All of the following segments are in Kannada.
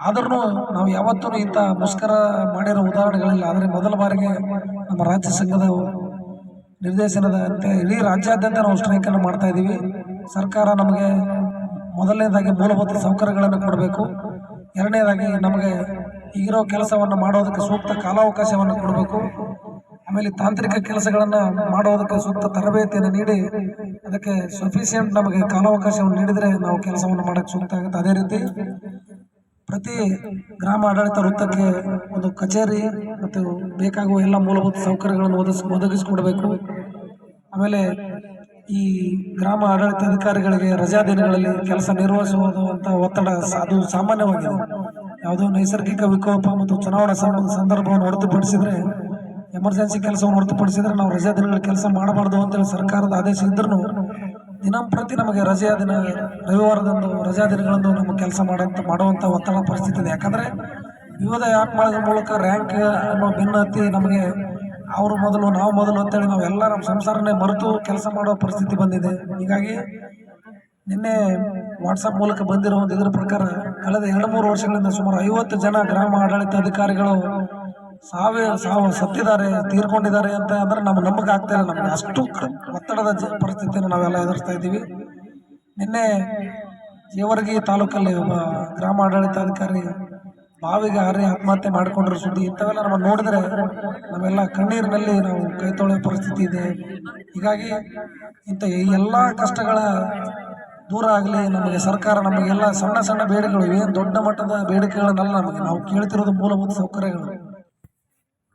ಆದ್ರೂ ನಾವು ಯಾವತ್ತೂ ಇಂಥ ಮುಷ್ಕರ ಮಾಡಿರೋ ಉದಾಹರಣೆಗಳಿಲ್ಲ. ಆದರೆ ಮೊದಲ ಬಾರಿಗೆ ನಮ್ಮ ರಾಜ್ಯ ಸಂಘದ ನಿರ್ದೇಶನದ ಅಂತೆ ಇಡೀ ರಾಜ್ಯಾದ್ಯಂತ ನಾವು ಸ್ಟ್ರೈಕನ್ನು ಮಾಡ್ತಾ ಇದ್ದೀವಿ. ಸರ್ಕಾರ ನಮಗೆ ಮೊದಲನೇದಾಗಿ ಮೂಲಭೂತ ಸೌಕರ್ಯಗಳನ್ನು ಕೊಡಬೇಕು. ಎರಡನೇದಾಗಿ ನಮಗೆ ಈಗಿರೋ ಕೆಲಸವನ್ನು ಮಾಡೋದಕ್ಕೆ ಸೂಕ್ತ ಕಾಲಾವಕಾಶವನ್ನು ಕೊಡಬೇಕು. ಆಮೇಲೆ ತಾಂತ್ರಿಕ ಕೆಲಸಗಳನ್ನು ಮಾಡೋದಕ್ಕೆ ಸೂಕ್ತ ತರಬೇತಿಯನ್ನು ನೀಡಿ ಅದಕ್ಕೆ ಸಫಿಷಿಯಂಟ್ ನಮಗೆ ಕಾಲಾವಕಾಶವನ್ನು ನೀಡಿದರೆ ನಾವು ಕೆಲಸವನ್ನು ಮಾಡೋಕ್ಕೆ ಸೂಕ್ತ ಆಗುತ್ತೆ. ಅದೇ ರೀತಿ ಪ್ರತಿ ಗ್ರಾಮ ಆಡಳಿತ ವೃತ್ತಕ್ಕೆ ಒಂದು ಕಚೇರಿ ಮತ್ತು ಬೇಕಾಗುವ ಎಲ್ಲ ಮೂಲಭೂತ ಸೌಕರ್ಯಗಳನ್ನು ಒದಗಿಸ್, ಒದಗಿಸಿಕೊಡಬೇಕು. ಆಮೇಲೆ ಈ ಗ್ರಾಮ ಆಡಳಿತ ಅಧಿಕಾರಿಗಳಿಗೆ ರಜಾ ದಿನಗಳಲ್ಲಿ ಕೆಲಸ ನಿರ್ವಹಿಸುವುದು ಅಂತ ಒತ್ತಡ ಅದು ಸಾಮಾನ್ಯವಾಗಿದೆ. ಯಾವುದೋ ನೈಸರ್ಗಿಕ ವಿಕೋಪ ಮತ್ತು ಚುನಾವಣಾ ಸಂದರ್ಭವನ್ನು ಹೊರತುಪಡಿಸಿದ್ರೆ, ಎಮರ್ಜೆನ್ಸಿ ಕೆಲಸವನ್ನು ಹೊರತುಪಡಿಸಿದ್ರೆ ನಾವು ರಜಾ ದಿನಗಳಲ್ಲಿ ಕೆಲಸ ಮಾಡಬಾರ್ದು ಅಂತೇಳಿ ಸರ್ಕಾರದ ಆದೇಶ ಇದ್ರೂ ದಿನಂಪ್ರತಿ ನಮಗೆ ರಜೆಯ ದಿನ, ರವಿವಾರದಂದು ರಜಾ ದಿನಗಳಂದು ನಮ್ಮ ಕೆಲಸ ಮಾಡೋಂಥ ಮಾಡುವಂಥ ಒತ್ತಡ ಪರಿಸ್ಥಿತಿ ಇದೆ. ಯಾಕಂದರೆ ವಿವಿಧ ಮಾಡೋದ್ರ ಮೂಲಕ ರ್ಯಾಂಕ್ ಅನ್ನೋ ಭಿನ್ನತಿ ನಮಗೆ ಅವರು ಮೊದಲು, ನಾವು ಮೊದಲು ಅಂತೇಳಿ ನಾವೆಲ್ಲ ನಮ್ಮ ಸಂಸಾರನೇ ಮರೆತು ಕೆಲಸ ಮಾಡೋ ಪರಿಸ್ಥಿತಿ ಬಂದಿದೆ. ಹೀಗಾಗಿ ನಿನ್ನೆ ವಾಟ್ಸಪ್ ಮೂಲಕ ಬಂದಿರೋ ಒಂದು ಇದರ ಪ್ರಕಾರ ಕಳೆದ ಎರಡು ಮೂರು ವರ್ಷಗಳಿಂದ ಸುಮಾರು ಐವತ್ತು ಜನ ಗ್ರಾಮ ಆಡಳಿತ ಅಧಿಕಾರಿಗಳು ಸಾವೇ ಸಾವು ಸತ್ತಿದ್ದಾರೆ, ತೀರ್ಕೊಂಡಿದ್ದಾರೆ ಅಂತ ಅಂದ್ರೆ ನಮ್ಗೆ ನಂಬಿಕೆ ಆಗ್ತಾ ಇಲ್ಲ ನಮಗೆ. ಅಷ್ಟು ಒತ್ತಡದ ಪರಿಸ್ಥಿತಿಯನ್ನು ನಾವೆಲ್ಲ ಎದುರಿಸ್ತಾ ಇದ್ದೀವಿ. ನಿನ್ನೆ ಜೇವರ್ಗಿ ತಾಲೂಕಲ್ಲಿ ಒಬ್ಬ ಗ್ರಾಮ ಆಡಳಿತಾಧಿಕಾರಿ ಬಾವಿಗೆ ಹಾರಿ ಆತ್ಮಹತ್ಯೆ ಮಾಡಿಕೊಂಡಿರೋ ಸುದ್ದಿ ಇಂಥವೆಲ್ಲ ನಮ್ಮ ನೋಡಿದ್ರೆ ನಾವೆಲ್ಲ ಕಣ್ಣೀರಿನಲ್ಲಿ ನಾವು ಕೈ ತೊಳೆಯೋ ಪರಿಸ್ಥಿತಿ ಇದೆ. ಹೀಗಾಗಿ ಇಂಥ ಈ ಎಲ್ಲ ಕಷ್ಟಗಳ ದೂರ ಆಗಲಿ, ನಮಗೆ ಸರ್ಕಾರ ನಮಗೆಲ್ಲ ಸಣ್ಣ ಸಣ್ಣ ಬೇಡಿಕೆಗಳು, ಏನು ದೊಡ್ಡ ಮಟ್ಟದ ಬೇಡಿಕೆಗಳನ್ನೆಲ್ಲ ನಮಗೆ ನಾವು ಕೇಳ್ತಿರೋದು ಮೂಲಭೂತ ಸೌಕರ್ಯಗಳು.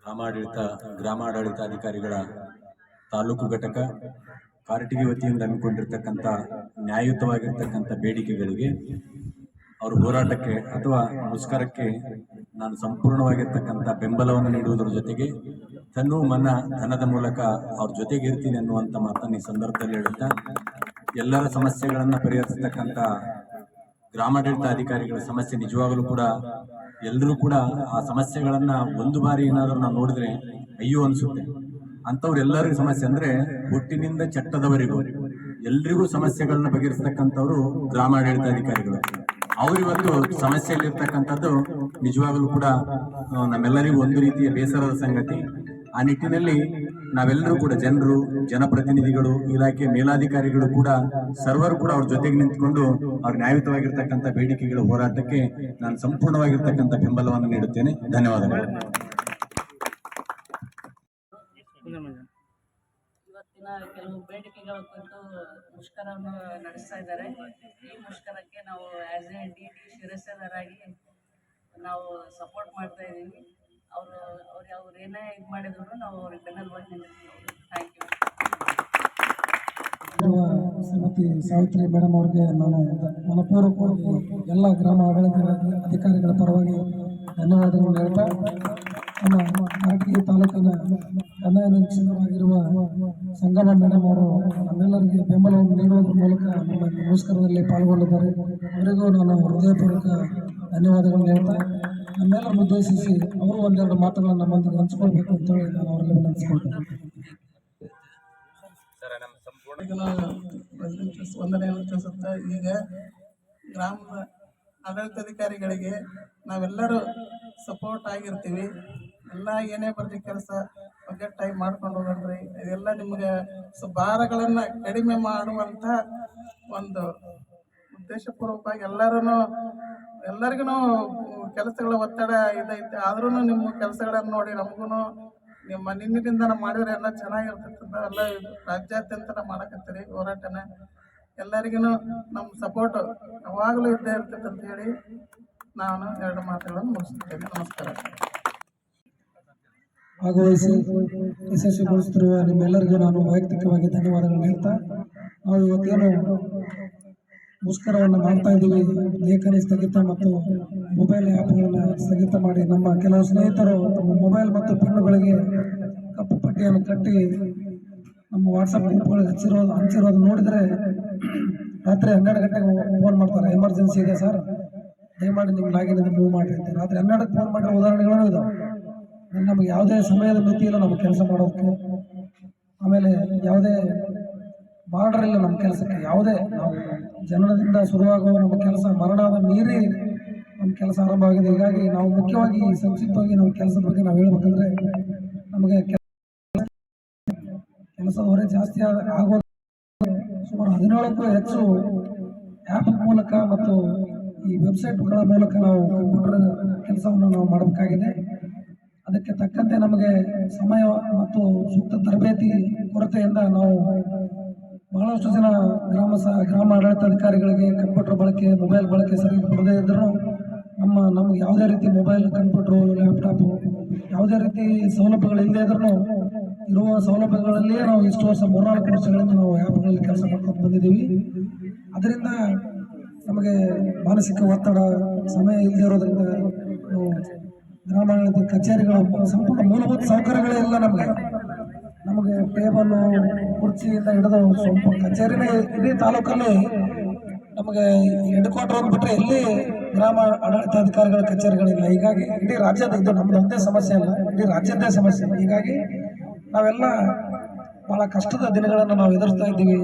ಗ್ರಾಮಾಡಳಿತ ಅಧಿಕಾರಿಗಳ ತಾಲೂಕು ಘಟಕ ಕಾರಟಗಿ ವತಿಯಿಂದ ಹಮ್ಮಿಕೊಂಡಿರ್ತಕ್ಕಂಥ ನ್ಯಾಯಯುತವಾಗಿರ್ತಕ್ಕಂಥ ಬೇಡಿಕೆಗಳಿಗೆ ಅವ್ರ ಹೋರಾಟಕ್ಕೆ ಅಥವಾ ಮುಷ್ಕರಕ್ಕೆ ನಾನು ಸಂಪೂರ್ಣವಾಗಿರ್ತಕ್ಕಂಥ ಬೆಂಬಲವನ್ನು ನೀಡುವುದರ ಜೊತೆಗೆ ತನ್ನು ಮನ ಧನದ ಮೂಲಕ ಅವ್ರ ಜೊತೆಗೆ ಇರ್ತೀನಿ ಅನ್ನುವಂಥ ಮಾತನ್ನು ಈ ಸಂದರ್ಭದಲ್ಲಿ ಹೇಳುತ್ತಾ, ಎಲ್ಲರ ಸಮಸ್ಯೆಗಳನ್ನು ಪರಿಹರಿಸತಕ್ಕಂಥ ಗ್ರಾಮಾಡಳಿತ ಅಧಿಕಾರಿಗಳ ಸಮಸ್ಯೆ ನಿಜವಾಗಲೂ ಕೂಡ ಎಲ್ಲರೂ ಕೂಡ ಆ ಸಮಸ್ಯೆಗಳನ್ನ ಒಂದು ಬಾರಿ ಏನಾದರೂ ನಾವು ನೋಡಿದ್ರೆ ಅಯ್ಯೋ ಅನ್ಸುತ್ತೆ. ಅಂಥವ್ರೆಲ್ಲರಿಗೂ ಸಮಸ್ಯೆ ಅಂದ್ರೆ ಹುಟ್ಟಿನಿಂದ ಚಟ್ಟದವರಿಗೂ. ಎಲ್ರಿಗೂ ಸಮಸ್ಯೆಗಳನ್ನ ಬಗೆಹರಿಸ್ತಕ್ಕಂಥವ್ರು ಗ್ರಾಮಾಡಳಿತ ಅಧಿಕಾರಿಗಳು. ಸಮಸ್ಯೆಯಲ್ಲಿ ಸಮಸ್ಯೆಯಲ್ಲಿರ್ತಕ್ಕಂಥದ್ದು ನಿಜವಾಗಲೂ ಕೂಡ ನಮ್ಮೆಲ್ಲರಿಗೂ ಒಂದು ರೀತಿಯ ಬೇಸರದ ಸಂಗತಿ. ಆ ನಿಟ್ಟಿನಲ್ಲಿ ನಾವೆಲ್ಲರೂ ಕೂಡ ಜನರು, ಜನಪ್ರತಿನಿಧಿಗಳು, ಇಲಾಖೆ ಮೇಲಾಧಿಕಾರಿಗಳು ಕೂಡ, ಸರ್ವರು ಕೂಡ ಅವ್ರ ಜೊತೆಗೆ ನಿಂತ್ಕೊಂಡು ಅವ್ರ ನ್ಯಾಯಯುತವಾಗಿರ್ತಕ್ಕಂಥ ಬೇಡಿಕೆಗಳ ಹೋರಾಟಕ್ಕೆ ನಾನು ಸಂಪೂರ್ಣವಾಗಿರ್ತಕ್ಕಂಥ ಬೆಂಬಲವನ್ನು ನೀಡುತ್ತೇನೆ. ಧನ್ಯವಾದಗಳು. ಇವತ್ತಿನ ಕೆಲವು ಬೇಡಿಕೆಗಳ ಕುರಿತು ಮುಷ್ಕರವನ್ನು ನಡೆಸ್ತಾ ಇದ್ದಾರೆ. ಈ ಮುಷ್ಕರಕ್ಕೆ ನಾವು ಆ್ಯಸ್ ಎ ಡಿ ಡಿ ನಾವು ಸಪೋರ್ಟ್ ಮಾಡ್ತಾ ಇದ್ದೀವಿ. ಅವರು, ಅವ್ರು ಅವ್ರು ಏನೇ ಇದು ಮಾಡಿದ್ರು ನಾವು ಅವ್ರಿಗೆ ಬೆನ್ನೆಲುಬಾಗಿ ನಿಂತಿರ್ತೀವಿ thank you Shrimati Savitri madam ಅವರಿಗೆ ನಾನು ಮನಪೂರ್ವಕವಾಗಿ ಎಲ್ಲ ಗ್ರಾಮ ಆಡಳಿತ ಅಧಿಕಾರಿಗಳ ಪರವಾಗಿ ಧನ್ಯವಾದಗಳು ಹೇಳ್ತಾ ನಮ್ಮ ಕಾರಟಗಿ ತಾಲೂಕಿನ ಕಂದಾಯ ನಿರೀಕ್ಷಕರಾಗಿರುವ ಸಂಗಮ ಮೇಡಮ್ ಅವರು ನಮ್ಮೆಲ್ಲರಿಗೆ ಬೆಂಬಲವನ್ನು ನೀಡುವುದರ ಮೂಲಕ ನಮ್ಮ ನಮಸ್ಕಾರದಲ್ಲಿ ಪಾಲ್ಗೊಂಡಿದ್ದಾರೆ. ಅವರಿಗೂ ನಾನು ಹೃದಯಪೂರ್ವಕ ಧನ್ಯವಾದಗಳನ್ನು ಹೇಳ್ತಾ ನಮ್ಮೆಲ್ಲರನ್ನು ಉದ್ದೇಶಿಸಿ ಅವರು ಒಂದೆರಡು ಮಾತುಗಳನ್ನು ನಮ್ಮೊಂದಿಗೆ ಹಂಚ್ಕೊಳ್ಬೇಕು ಅಂತೇಳಿ ನಾನು ಅವರಲ್ಲಿ ವಿನಂತಿಸ್ಕೊಳ್ತೇನೆ. ಒಂದನೇ ತಿಳಿಸುತ್ತಾ ಈಗ ಗ್ರಾಮ ಆಡಳಿತಾಧಿಕಾರಿಗಳಿಗೆ ನಾವೆಲ್ಲರೂ ಸಪೋರ್ಟ್ ಆಗಿರ್ತೀವಿ. ಎಲ್ಲ ಏನೇ ಬರ್ಲಿ ಕೆಲಸ ಒಗ್ಗಟ್ಟಾಗಿ ಮಾಡ್ಕೊಂಡು ಹೋಗಣ್ರಿ. ಇದೆಲ್ಲ ನಿಮಗೆ ಸ ಭಾರಗಳನ್ನು ಕಡಿಮೆ ಮಾಡುವಂಥ ಒಂದು ಉದ್ದೇಶಪೂರ್ವಕವಾಗಿ ಎಲ್ಲರೂ ಎಲ್ಲರಿಗೂ ಕೆಲಸಗಳ ಒತ್ತಡ ಇದೈತೆ. ಆದ್ರೂ ನಿಮ್ಮ ಕೆಲಸಗಳನ್ನು ನೋಡಿ ನಮಗೂ ನಿಮ್ಮ ನಿನ್ನಿಂದ ನಾವು ಮಾಡಿದ್ರೆ ಎಲ್ಲ ಚೆನ್ನಾಗಿರ್ತೈತೆ ಅಂತ ಎಲ್ಲ ರಾಜ್ಯಾದ್ಯಂತ ಮಾಡಕತ್ತೀರಿ ಹೋರಾಟನ. ಎಲ್ಲರಿಗೂ ನಮ್ಮ ಸಪೋರ್ಟ್ ಯಾವಾಗಲೂ ಇದ್ದೇ ಇರ್ತೈತೆ ಅಂತ ಹೇಳಿ ನಾನು ಎರಡು ಮಾತುಗಳನ್ನು ಮುಗಿಸುತ್ತೇನೆ ನಮಸ್ಕಾರ. ಭಾಗವಹಿಸಿ ಯಶಸ್ವಿಗೊಳಿಸುತ್ತಿರುವ ನಿಮ್ಮೆಲ್ಲರಿಗೂ ನಾನು ವೈಯಕ್ತಿಕವಾಗಿ ಧನ್ಯವಾದಗಳನ್ನು ಹೇಳ್ತಾ, ನಾವು ಇವತ್ತೇನು ಮುಷ್ಕರವನ್ನು ಮಾಡ್ತಾ ಇದ್ದೀವಿ. ಲೇಖನಿ ಸ್ಥಗಿತ ಮತ್ತು ಮೊಬೈಲ್ ಆ್ಯಪ್ಗಳನ್ನು ಸ್ಥಗಿತ ಮಾಡಿ ನಮ್ಮ ಕೆಲವು ಸ್ನೇಹಿತರು ತಮ್ಮ ಮೊಬೈಲ್ ಮತ್ತು ಪೆನ್ನುಗಳಿಗೆ ಕಪ್ಪು ಪಟ್ಟಿಯನ್ನು ಕಟ್ಟಿ ನಮ್ಮ ವಾಟ್ಸಪ್ ಗ್ರೂಪ್ಗಳಿಗೆ ಹಚ್ಚಿರೋದು ಹಂಚಿರೋದು ನೋಡಿದರೆ ರಾತ್ರಿ ಹನ್ನೆರಡು ಗಂಟೆಗೆ ಫೋನ್ ಮಾಡ್ತಾರೆ. ಎಮರ್ಜೆನ್ಸಿ ಇದೆ ಸರ್ ದಯಮಾಡಿ ನಿಮ್ಮ ಲಾಗಿನ್ ಮೂವ್ ಮಾಡಿ ಅಂತ. ರಾತ್ರಿ ಹನ್ನೆರಡಕ್ಕೆ ಫೋನ್ ಮಾಡಿರೋ ಉದಾಹರಣೆಗಳೂ ಇದಾವೆ ನಮಗೆ ಯಾವುದೇ ಸಮಯದ ಮಿತಿ ಇಲ್ಲ. ನಮಗೆ ಕೆಲಸ ಮಾಡೋದಕ್ಕೆ. ಆಮೇಲೆ ಯಾವುದೇ ಬಾರ್ಡರ್ ಇಲ್ಲ ನಮ್ಮ ಕೆಲಸಕ್ಕೆ ಯಾವುದೇ ನಾವು ಜನರಿಂದ ಶುರುವಾಗುವ ನಮ್ಮ ಕೆಲಸ ಮರಣದ ಮೀರಿ ನಮ್ಮ ಕೆಲಸ ಆರಂಭ ಆಗಿದೆ. ಹೀಗಾಗಿ ನಾವು ಮುಖ್ಯವಾಗಿ ಸಂಕ್ಷಿಪ್ತವಾಗಿ ನಮ್ಮ ಕೆಲಸದ ಬಗ್ಗೆ ನಾವು ಹೇಳ್ಬೇಕಂದ್ರೆ ನಮಗೆ ಕೆಲಸ ಹೊರೆ ಜಾಸ್ತಿ ಆಗೋ ಸುಮಾರು ಹದಿನೇಳಕ್ಕೂ ಹೆಚ್ಚು ಆ್ಯಪ್ ಮೂಲಕ ಮತ್ತು ಈ ವೆಬ್ಸೈಟ್ಗಳ ಮೂಲಕ ನಾವು ಕಂಪ್ಯೂಟರ್ ಕೆಲಸವನ್ನು ನಾವು ಮಾಡಬೇಕಾಗಿದೆ. ಅದಕ್ಕೆ ತಕ್ಕಂತೆ ನಮಗೆ ಸಮಯ ಮತ್ತು ಸೂಕ್ತ ತರಬೇತಿ ಕೊರತೆಯಿಂದ ನಾವು ಬಹಳಷ್ಟು ಜನ ಗ್ರಾಮ ಸಹ ಗ್ರಾಮ ಆಡಳಿತಾಧಿಕಾರಿಗಳಿಗೆ ಕಂಪ್ಯೂಟರ್ ಬಳಕೆ, ಮೊಬೈಲ್ ಬಳಕೆ ಸರಿ ಬರದೇ ಇದ್ದರೂ ನಮ್ಮ, ನಮ್ಗೆ ಯಾವುದೇ ರೀತಿ ಮೊಬೈಲ್, ಕಂಪ್ಯೂಟ್ರು, ಲ್ಯಾಪ್ಟಾಪು ಯಾವುದೇ ರೀತಿ ಸೌಲಭ್ಯಗಳು ಇದ್ರೂ ಇರುವ ಸೌಲಭ್ಯಗಳಲ್ಲಿಯೇ ನಾವು ಇಷ್ಟು ವರ್ಷ ಮೂರ್ನಾಲ್ಕು ವರ್ಷಗಳಿಂದ ನಾವು ಆ್ಯಪ್ಗಳಲ್ಲಿ ಕೆಲಸ ಮಾಡ್ಕೊಂಡು ಬಂದಿದ್ದೀವಿ. ಅದರಿಂದ ನಮಗೆ ಮಾನಸಿಕ ಒತ್ತಡ, ಸಮಯ ಇಲ್ಲದೆ ಇರೋದ್ರಿಂದ ಗ್ರಾಮಾಡಳಿತ ಕಚೇರಿಗಳು ಸಂಪೂರ್ಣ ಮೂಲಭೂತ ಸೌಕರ್ಯಗಳೇ ಇಲ್ಲ ನಮಗೆ. ನಮಗೆ ಟೇಬಲು, ಕುರ್ಚಿಯಿಂದ ಹಿಡಿದು ಸ್ವಲ್ಪ ಕಚೇರಿನೇ ಇಡೀ ತಾಲೂಕಲ್ಲಿ ನಮಗೆ ಹೆಡ್ ಕ್ವಾರ್ಟರ್ ಅಂದ್ಬಿಟ್ರೆ ಎಲ್ಲಿ ಗ್ರಾಮ ಆಡಳಿತಾಧಿಕಾರಿಗಳ ಕಚೇರಿಗಳಿಲ್ಲ. ಹೀಗಾಗಿ ಇಡೀ ರಾಜ್ಯದ ಇದು ನಮ್ದು ಒಂದೇ ಸಮಸ್ಯೆ ಅಲ್ಲ, ಇಡೀ ರಾಜ್ಯದ್ದೇ ಸಮಸ್ಯೆ. ಹೀಗಾಗಿ ನಾವೆಲ್ಲ ಬಹಳ ಕಷ್ಟದ ದಿನಗಳನ್ನು ನಾವು ಎದುರಿಸ್ತಾ ಇದ್ದೀವಿ.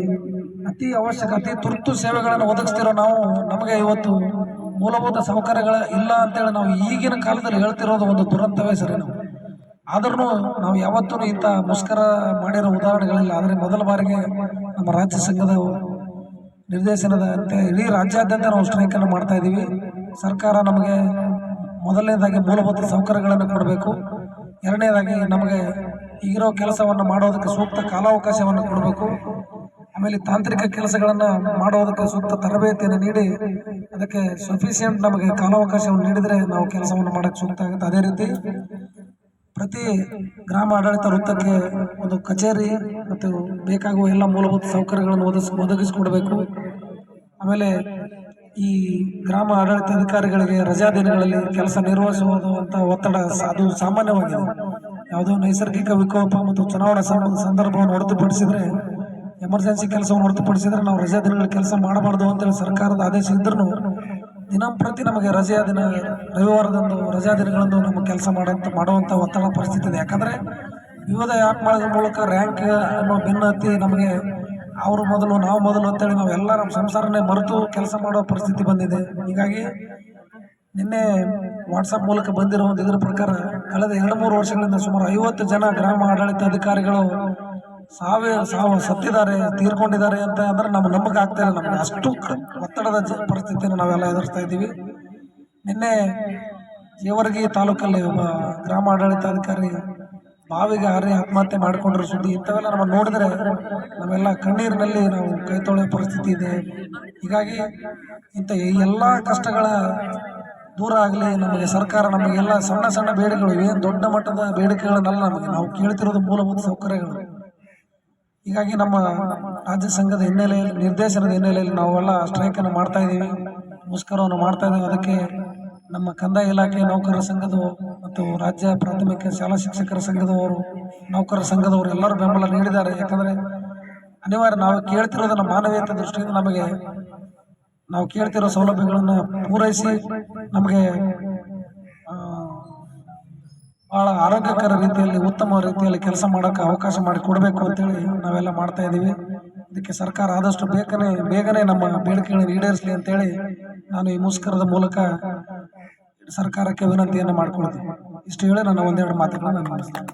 ಅತಿ ಅವಶ್ಯಕ, ಅತಿ ತುರ್ತು ಸೇವೆಗಳನ್ನು ಒದಗಿಸ್ತಿರೋ ನಾವು ನಮಗೆ ಇವತ್ತು ಮೂಲಭೂತ ಸೌಕರ್ಯಗಳ ಇಲ್ಲ ಅಂತೇಳಿ ನಾವು ಈಗಿನ ಕಾಲದಲ್ಲಿ ಹೇಳ್ತಿರೋದು ಒಂದು ದುರಂತವೇ ಸರಿ ನಾವು. ಆದ್ರೂ ನಾವು ಯಾವತ್ತೂ ಇಂಥ ಮುಷ್ಕರ ಮಾಡಿರೋ ಉದಾಹರಣೆಗಳಿಲ್ಲ. ಆದರೆ ಮೊದಲ ಬಾರಿಗೆ ನಮ್ಮ ರಾಜ್ಯ ಸಂಘದ ನಿರ್ದೇಶನದ ಅಂತೆ ಇಡೀ ರಾಜ್ಯಾದ್ಯಂತ ನಾವು ಸ್ಟ್ರೈಕನ್ನು ಮಾಡ್ತಾ ಇದ್ದೀವಿ. ಸರ್ಕಾರ ನಮಗೆ ಮೊದಲನೇದಾಗಿ ಮೂಲಭೂತ ಸೌಕರ್ಯಗಳನ್ನು ಕೊಡಬೇಕು. ಎರಡನೇದಾಗಿ ನಮಗೆ ಈಗಿರೋ ಕೆಲಸವನ್ನು ಮಾಡೋದಕ್ಕೆ ಸೂಕ್ತ ಕಾಲಾವಕಾಶವನ್ನು ಕೊಡಬೇಕು. ಆಮೇಲೆ ತಾಂತ್ರಿಕ ಕೆಲಸಗಳನ್ನು ಮಾಡೋದಕ್ಕೆ ಸೂಕ್ತ ತರಬೇತಿಯನ್ನು ನೀಡಿ ಅದಕ್ಕೆ ಸಫಿಷಿಯೆಂಟ್ ನಮಗೆ ಕಾಲಾವಕಾಶವನ್ನು ನೀಡಿದರೆ ನಾವು ಕೆಲಸವನ್ನು ಮಾಡೋಕ್ಕೆ ಸೂಕ್ತ ಆಗುತ್ತೆ. ಅದೇ ರೀತಿ ಪ್ರತಿ ಗ್ರಾಮ ಆಡಳಿತ ವೃತ್ತಕ್ಕೆ ಒಂದು ಕಚೇರಿ ಮತ್ತು ಬೇಕಾಗುವ ಎಲ್ಲ ಮೂಲಭೂತ ಸೌಕರ್ಯಗಳನ್ನು ಒದಗಿಸ್, ಒದಗಿಸಿಕೊಡಬೇಕು. ಆಮೇಲೆ ಈ ಗ್ರಾಮ ಆಡಳಿತ ಅಧಿಕಾರಿಗಳಿಗೆ ರಜಾ ದಿನಗಳಲ್ಲಿ ಕೆಲಸ ನಿರ್ವಹಿಸುವುದು ಅಂತ ಒತ್ತಡ ಅದು ಸಾಮಾನ್ಯವಾಗಿದೆ. ಯಾವುದೋ ನೈಸರ್ಗಿಕ ವಿಕೋಪ ಮತ್ತು ಚುನಾವಣಾ ಸಂದರ್ಭವನ್ನು ಹೊರತುಪಡಿಸಿದರೆ, ಎಮರ್ಜೆನ್ಸಿ ಕೆಲಸವನ್ನು ಹೊರತುಪಡಿಸಿದರೆ ನಾವು ರಜಾ ದಿನಗಳ ಕೆಲಸ ಮಾಡಬಾರ್ದು ಅಂತೇಳಿ ಸರ್ಕಾರದ ಆದೇಶ ಇದ್ರೂ ದಿನಂಪ್ರತಿ ನಮಗೆ ರಜೆಯ ದಿನ ರವಿವಾರದಂದು ರಜಾ ದಿನಗಳಂದು ನಮ್ಮ ಕೆಲಸ ಮಾಡೋಂಥ ಮಾಡುವಂಥ ಒತ್ತಡ ಪರಿಸ್ಥಿತಿ ಇದೆ. ಯಾಕಂದರೆ ವಿವಿಧ ಆ್ಯಪ್ ಮಾಡೋದ್ರ ಮೂಲಕ ರ್ಯಾಂಕ್ ಅನ್ನೋ ಭಿನ್ನತಿ ನಮಗೆ ಅವರು ಮೊದಲು, ನಾವು ಮೊದಲು ಅಂತೇಳಿ ನಾವೆಲ್ಲ ನಮ್ಮ ಸಂಸಾರನೇ ಮರೆತು ಕೆಲಸ ಮಾಡೋ ಪರಿಸ್ಥಿತಿ ಬಂದಿದೆ. ಹೀಗಾಗಿ ನಿನ್ನೆ ವಾಟ್ಸಪ್ ಮೂಲಕ ಬಂದಿರುವಂಥ ಒಂದು ಇದರ ಪ್ರಕಾರ ಕಳೆದ ಎರಡು ಮೂರು ವರ್ಷಗಳಿಂದ ಸುಮಾರು ಐವತ್ತು ಜನ ಗ್ರಾಮ ಆಡಳಿತ ಅಧಿಕಾರಿಗಳು ಸಾವೇ ಸಾವು ಸತ್ತಿದ್ದಾರೆ, ತೀರ್ಕೊಂಡಿದ್ದಾರೆ ಅಂತ ಅಂದ್ರೆ ನಮ್ಗೆ ನಂಬಿಕೆ ಆಗ್ತಾ ಇಲ್ಲ ನಮ್ಗೆ. ಅಷ್ಟು ಒತ್ತಡದ ಪರಿಸ್ಥಿತಿಯನ್ನು ನಾವೆಲ್ಲ ಎದುರಿಸ್ತಾ ಇದ್ದೀವಿ. ನಿನ್ನೆ ಜೇವರ್ಗಿ ತಾಲೂಕಲ್ಲಿ ಒಬ್ಬ ಗ್ರಾಮ ಆಡಳಿತಾಧಿಕಾರಿ ಬಾವಿಗೆ ಹಾರಿ ಆತ್ಮಹತ್ಯೆ ಮಾಡಿಕೊಂಡಿರೋ. ಸುದ್ದಿ ಇಂಥವೆಲ್ಲ ನಮ್ಮ ನೋಡಿದ್ರೆ ನಾವೆಲ್ಲ ಕಣ್ಣೀರಿನಲ್ಲಿ ನಾವು ಕೈ ತೊಳೆಯೋ ಪರಿಸ್ಥಿತಿ ಇದೆ. ಹೀಗಾಗಿ ಇಂಥ ಈ ಎಲ್ಲ ಕಷ್ಟಗಳ ದೂರ ಆಗಲಿ, ನಮಗೆ ಸರ್ಕಾರ ನಮಗೆಲ್ಲ ಸಣ್ಣ ಸಣ್ಣ ಬೇಡಿಕೆಗಳು ಏನು ದೊಡ್ಡ ಮಟ್ಟದ ಬೇಡಿಕೆಗಳನ್ನೆಲ್ಲ ನಮಗೆ ನಾವು ಕೇಳ್ತಿರೋದು ಮೂಲಭೂತ ಸೌಕರ್ಯಗಳು. ಹೀಗಾಗಿ ನಮ್ಮ ರಾಜ್ಯ ಸಂಘದ ಹಿನ್ನೆಲೆಯಲ್ಲಿ, ನಿರ್ದೇಶನದ ಹಿನ್ನೆಲೆಯಲ್ಲಿ ನಾವೆಲ್ಲ ಸ್ಟ್ರೈಕನ್ನು ಮಾಡ್ತಾ ಇದ್ದೀವಿ. ಮುಷ್ಕರವನ್ನು ಮಾಡ್ತಾ ಇದ್ದೀವಿ. ಅದಕ್ಕೆ ನಮ್ಮ ಕಂದಾಯ ಇಲಾಖೆ ನೌಕರರ ಸಂಘದ ಮತ್ತು ರಾಜ್ಯ ಪ್ರಾಥಮಿಕ ಶಾಲಾ ಶಿಕ್ಷಕರ ಸಂಘದವರು ನೌಕರರ ಸಂಘದವರು ಎಲ್ಲರೂ ಬೆಂಬಲ ನೀಡಿದ್ದಾರೆ. ಯಾಕಂದರೆ ಅನಿವಾರ್ಯ ನಾವು ಕೇಳ್ತಿರೋದನ್ನು ಮಾನವೀಯತೆ ದೃಷ್ಟಿಯಿಂದ ನಮಗೆ, ನಾವು ಕೇಳ್ತಿರೋ ಸೌಲಭ್ಯಗಳನ್ನು ಪೂರೈಸಿ ನಮಗೆ ಭಾಳ ಆರೋಗ್ಯಕರ ರೀತಿಯಲ್ಲಿ, ಉತ್ತಮ ರೀತಿಯಲ್ಲಿ ಕೆಲಸ ಮಾಡೋಕ್ಕೆ ಅವಕಾಶ ಮಾಡಿ ಕೊಡಬೇಕು ಅಂತೇಳಿ ನಾವೆಲ್ಲ ಮಾಡ್ತಾ ಇದ್ದೀವಿ. ಇದಕ್ಕೆ ಸರ್ಕಾರ ಆದಷ್ಟು ಬೇಗನೆ ಬೇಗನೆ ನಮ್ಮ ಬೇಡಿಕೆಗಳನ್ನು ಈಡೇರಿಸಲಿ ಅಂತೇಳಿ ನಾನು ಈ ಮುಷ್ಕರದ ಮೂಲಕ ಸರ್ಕಾರಕ್ಕೆ ವಿನಂತಿಯನ್ನು ಮಾಡಿಕೊಳ್ತೀನಿ. ಇಷ್ಟು ಹೇಳಿ ನಾನು ಒಂದೆರಡು ಮಾತುಗಳನ್ನು ನಾನು ಮುಗಿಸ್ತೇನೆ.